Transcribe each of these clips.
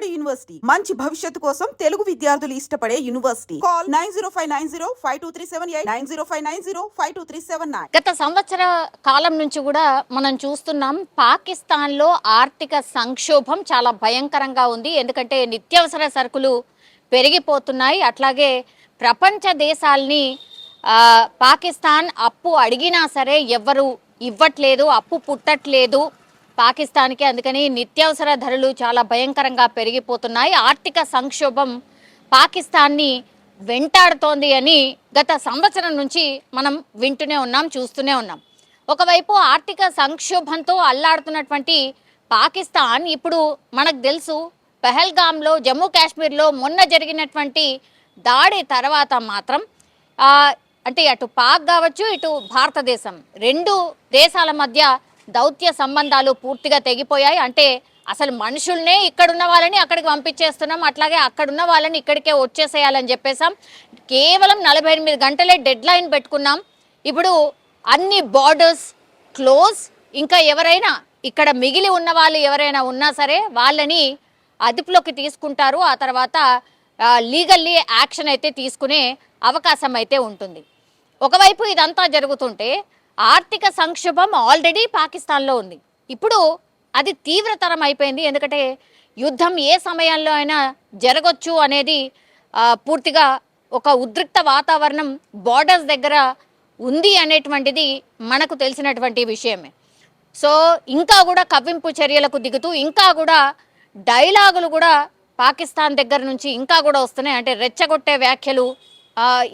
Vijayawada university. మంచి భవిష్యత్తు కోసం తెలుగు విద్యార్థులు ఇష్టపడే university. Call nine zero five nine zero five two three seven eight nine zero five nine zero five two three seven nine. గత సంవత్సర కాలం నుంచి కూడా మనం చూస్తున్నాం పాకిస్తాన్లో ఆర్థిక సంక్షోభం చాలా భయంకరంగా ఉంది. ఎందుకంటే నిత్యావసర సరుకులు పెరిగిపోతున్నాయి. అట్లాగే ప్రపంచ దేశాల్ని పాకిస్తాన్ అప్పు అడిగినా సరే ఎవ్వరు ఇవ్వట్లేదు అప్పు పుట్టట్లేదు. పాకిస్తాన్కి. అందుకని నిత్యావసర ధరలు చాలా భయంకరంగా పెరిగిపోతున్నాయి. ఆర్థిక సంక్షోభం పాకిస్తాన్ని వెంటాడుతోంది అని గత సంవత్సరం నుంచి మనం వింటూనే ఉన్నాం చూస్తూనే ఉన్నాం. ఒకవైపు ఆర్థిక సంక్షోభంతో అల్లాడుతున్నటువంటి పాకిస్తాన్ ఇప్పుడు మనకు తెలుసు పెహల్గాంలో జమ్మూ కాశ్మీర్లో మొన్న జరిగినటువంటి దాడి తర్వాత మాత్రం అంటే అటు పాక్ కావచ్చు ఇటు భారతదేశం. రెండు దేశాల మధ్య దౌత్య సంబంధాలు పూర్తిగా తెగిపోయాయి. అంటే అసలు మనుషుల్నే ఇక్కడున్న వాళ్ళని అక్కడికి పంపించేస్తున్నాం. అట్లాగే అక్కడున్న వాళ్ళని ఇక్కడికే వచ్చేసేయాలని చెప్పేసాం కేవలం నలభై ఎనిమిది గంటలే డెడ్ లైన్ పెట్టుకున్నాం. ఇప్పుడు అన్ని బార్డర్స్ క్లోజ్. ఇంకా ఎవరైనా ఇక్కడ మిగిలి ఉన్న వాళ్ళు ఎవరైనా ఉన్నా సరే వాళ్ళని అదుపులోకి తీసుకుంటారు. ఆ తర్వాత లీగల్లీ యాక్షన్ అయితే తీసుకునే అవకాశం అయితే ఉంటుంది. ఒకవైపు ఇదంతా జరుగుతుంటే ఆర్థిక సంక్షోభం ఆల్రెడీ పాకిస్తాన్లో ఉంది. ఇప్పుడు అది తీవ్రతరం అయిపోయింది. ఎందుకంటే యుద్ధం ఏ సమయంలో అయినా జరగొచ్చు అనేది పూర్తిగా ఒక ఉద్రిక్త వాతావరణం బార్డర్స్ దగ్గర ఉంది అనేటువంటిది మనకు తెలిసినటువంటి విషయమే. సో ఇంకా కూడా కవ్వింపు చర్యలకు దిగుతూ ఇంకా కూడా డైలాగులు కూడా పాకిస్తాన్ దగ్గర నుంచి ఇంకా కూడా వస్తున్నాయి. అంటే రెచ్చగొట్టే వ్యాఖ్యలు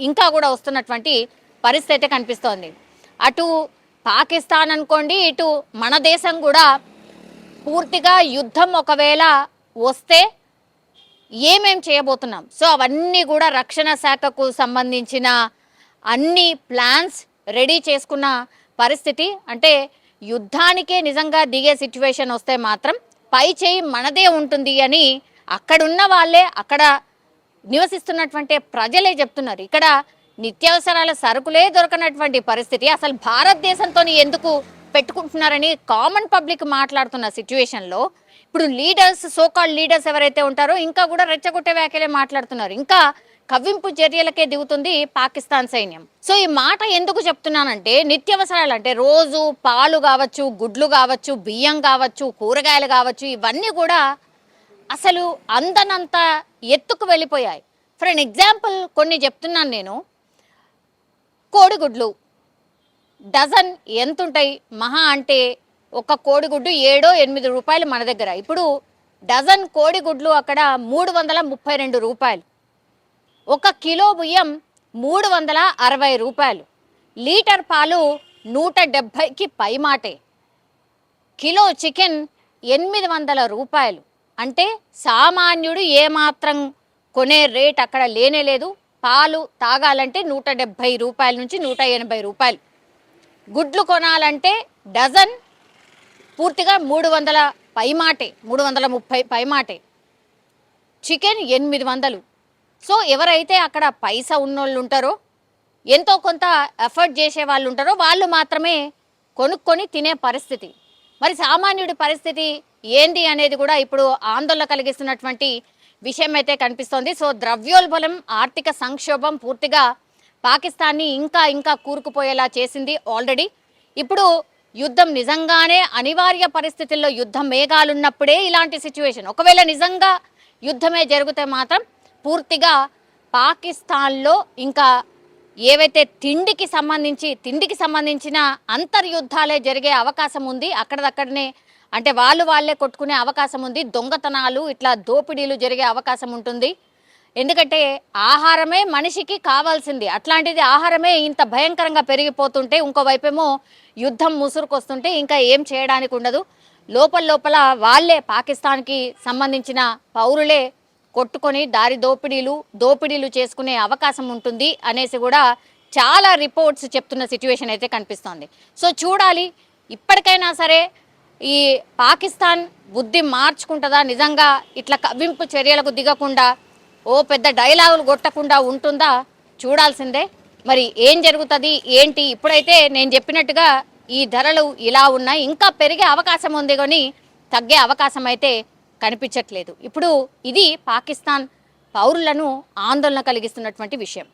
ఇంకా కూడా వస్తున్నటువంటి పరిస్థితి కనిపిస్తోంది. అటు పాకిస్తాన్ అనుకోండి ఇటు మన దేశం కూడా పూర్తిగా యుద్ధం ఒకవేళ వస్తే ఏమేం చేయబోతున్నాం? సో అవన్నీ కూడా రక్షణ శాఖకు సంబంధించిన అన్ని ప్లాన్స్ రెడీ చేసుకున్న పరిస్థితి. అంటే యుద్ధానికే నిజంగా దిగే సిచ్యువేషన్ వస్తే మాత్రం పై చేయి మనదే ఉంటుంది అని అక్కడున్న వాళ్ళే అక్కడ నివసిస్తున్నటువంటి ప్రజలే చెప్తున్నారు. ఇక్కడ నిత్యావసరాల సరుకులే దొరకనటువంటి పరిస్థితి. అసలు భారతదేశంతో ఎందుకు పెట్టుకుంటున్నారని కామన్ పబ్లిక్ మాట్లాడుతున్న సిచ్యువేషన్లో ఇప్పుడు లీడర్స్ సోకాల్ లీడర్స్ ఎవరైతే ఉంటారో ఇంకా కూడా రెచ్చగొట్టే వ్యాఖ్యలే మాట్లాడుతున్నారు. ఇంకా కవ్వింపు చర్యలకే దిగుతుంది పాకిస్తాన్ సైన్యం. సో ఈ మాట ఎందుకు చెప్తున్నానంటే నిత్యావసరాలు అంటే రోజు పాలు కావచ్చు గుడ్లు కావచ్చు బియ్యం కావచ్చు కూరగాయలు కావచ్చు ఇవన్నీ కూడా అసలు అందనంత ఎత్తుకు వెళ్ళిపోయాయి. ఫర్ ఎగ్జాంపుల్ కొన్ని చెప్తున్నాను నేను. కోడిగుడ్లు. డజన్ ఎంతుంటాయి? మహా అంటే ఒక కోడిగుడ్డు ఏడో ఎనిమిది రూపాయలు మన దగ్గర. ఇప్పుడు డజన్ కోడిగుడ్లు అక్కడ మూడు వందల ముప్పై రెండు రూపాయలు. ఒక కిలో బియ్యం మూడు వందల అరవై రూపాయలు. లీటర్ పాలు నూట డెబ్భైకి పైమాటే. కిలో చికెన్ ఎనిమిది వందల రూపాయలు. అంటే సామాన్యుడు ఏమాత్రం కొనే రేట్ అక్కడ లేనే లేదు. పాలు తాగాలంటే నూట డెబ్భై రూపాయల నుంచి నూట ఎనభై రూపాయలు. గుడ్లు కొనాలంటే డజన్ పూర్తిగా మూడు వందల పైమాటే మూడు వందల ముప్పై పైమాటే. చికెన్ ఎనిమిది వందలు. సో ఎవరైతే అక్కడ పైసా ఉన్నోళ్ళు ఉంటారో ఎంతో కొంత ఎఫర్ట్ చేసే వాళ్ళు ఉంటారో వాళ్ళు మాత్రమే కొనుక్కొని తినే పరిస్థితి. మరి సామాన్యుడి పరిస్థితి ఏంది అనేది కూడా ఇప్పుడు ఆందోళన కలిగిస్తున్నటువంటి విషయం అయితే కనిపిస్తోంది. సో ద్రవ్యోల్బలం ఆర్థిక సంక్షోభం పూర్తిగా పాకిస్తాన్ని ఇంకా ఇంకా కూరుకుపోయేలా చేసింది ఆల్రెడీ. ఇప్పుడు యుద్ధం నిజంగానే అనివార్య పరిస్థితుల్లో యుద్ధ మేఘాలున్నప్పుడే ఇలాంటి సిచ్యువేషన్. ఒకవేళ నిజంగా యుద్ధమే జరిగితే మాత్రం పూర్తిగా పాకిస్తాన్లో ఇంకా ఏవైతే తిండికి సంబంధించి తిండికి సంబంధించిన అంతర్యుద్ధాలే జరిగే అవకాశం ఉంది. అక్కడదక్కడనే అంటే వాళ్ళు వాళ్ళే కొట్టుకునే అవకాశం ఉంది దొంగతనాలు ఇట్లా దోపిడీలు జరిగే అవకాశం ఉంటుంది. ఎందుకంటే ఆహారమే మనిషికి కావాల్సింది. అట్లాంటిది ఆహారమే ఇంత భయంకరంగా పెరిగిపోతుంటే ఇంకోవైపేమో యుద్ధం ముసురుకొస్తుంటే ఇంకా ఏం చేయడానికి ఉండదు. లోపల లోపల వాళ్ళే పాకిస్తాన్కి సంబంధించిన పౌరులే కొట్టుకొని దారి దోపిడీలు దోపిడీలు చేసుకునే అవకాశం ఉంటుంది అనేసి కూడా చాలా రిపోర్ట్స్ చెప్తున్న సిచ్యువేషన్ అయితే కనిపిస్తోంది. సో చూడాలి ఇప్పటికైనా సరే ఈ పాకిస్తాన్ బుద్ధి మార్చుకుంటుందా? నిజంగా ఇట్లా కవ్వింపు చర్యలకు దిగకుండా ఓ పెద్ద డైలాగులు కొట్టకుండా ఉంటుందా? చూడాల్సిందే. మరి ఏం జరుగుతుంది? ఏంటి? ఇప్పుడైతే నేను చెప్పినట్టుగా ఈ ధరలు ఇలా ఉన్నాయి. ఇంకా పెరిగే అవకాశం ఉంది కానీ తగ్గే అవకాశం అయితే కనిపించట్లేదు. ఇప్పుడు ఇది పాకిస్తాన్ పౌరులను ఆందోళన కలిగిస్తున్నటువంటి విషయం.